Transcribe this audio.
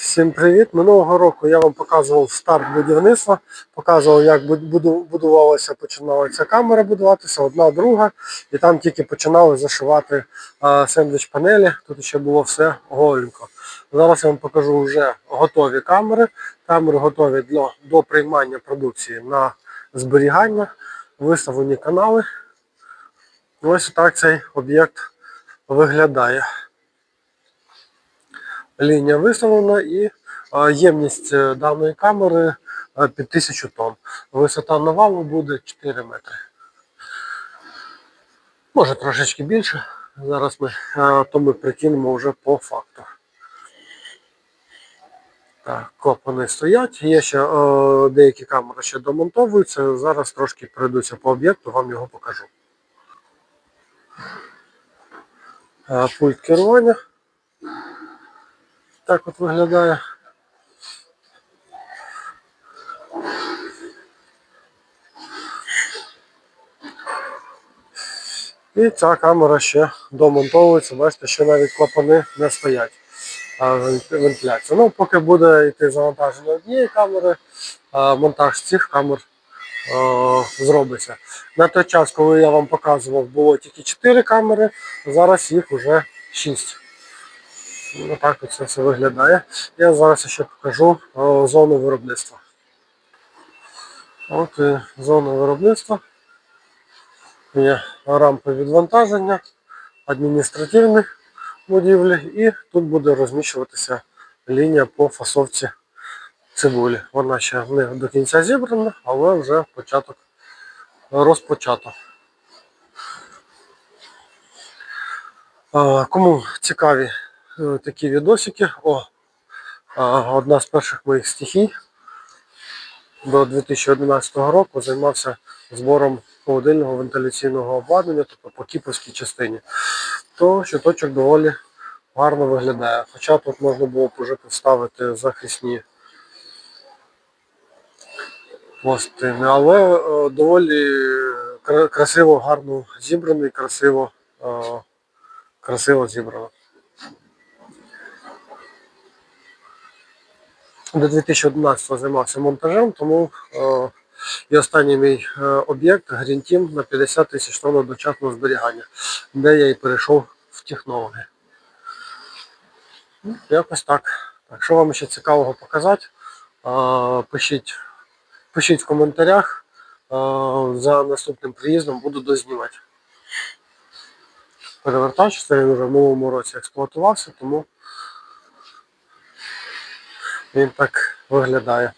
Всім привіт! Минулого року я вам показував старт будівництва, показував, як буд- буду- будувалася, починалася камера будуватися, одна, друга, і там тільки починали зашивати сендвіч панелі, тут ще було все голенько. Зараз я вам покажу вже готові камери. Камери готові для, до приймання продукції на зберігання, виставлені канали. Ось так цей об'єкт виглядає лінія виставлена і ємність е, даної камери е, під 1000 тонн. Висота навалу буде 4 метри. Може трошечки більше. Зараз ми е, то ми прикинемо вже по факту. Так, копани стоять. Є ще е, деякі камери ще домонтовуються. Зараз трошки пройдуся по об'єкту, вам його покажу. Е, Пульт керування. Так от виглядає. І ця камера ще домонтовується, бачите, ще навіть клапани не стоять. а, Вентиляція. Ну, поки буде йти завантаження однієї камери, монтаж цих камер зробиться. На той час, коли я вам показував, було тільки 4 камери, зараз їх вже 6. Ну, так це все виглядає. Я зараз ще покажу о, зону виробництва. От і зона виробництва. Є рампи відвантаження, адміністративні будівлі і тут буде розміщуватися лінія по фасовці цибулі. Вона ще не до кінця зібрана, але вже початок розпочато. Кому цікаві е, такі відосики, о, одна з перших моїх стихій до 2011 року займався збором холодильного вентиляційного обладнання, тобто по кіпівській частині. То щиточок доволі гарно виглядає. Хоча тут можна було б вже поставити захисні пластини, але е, доволі красиво, гарно зібраний, красиво, е, красиво зібрано. До 2011 займався монтажем, тому е, і останній мій е, об'єкт Team на 50 тисяч тонн одночасного зберігання, де я і перейшов в технологи. Ну, Якось так. Так, що вам ще цікавого показати, е, пишіть, пишіть в коментарях. Е, За наступним приїздом буду дознімати. Перевертач, це він вже в минулому році експлуатувався, тому він так виглядає.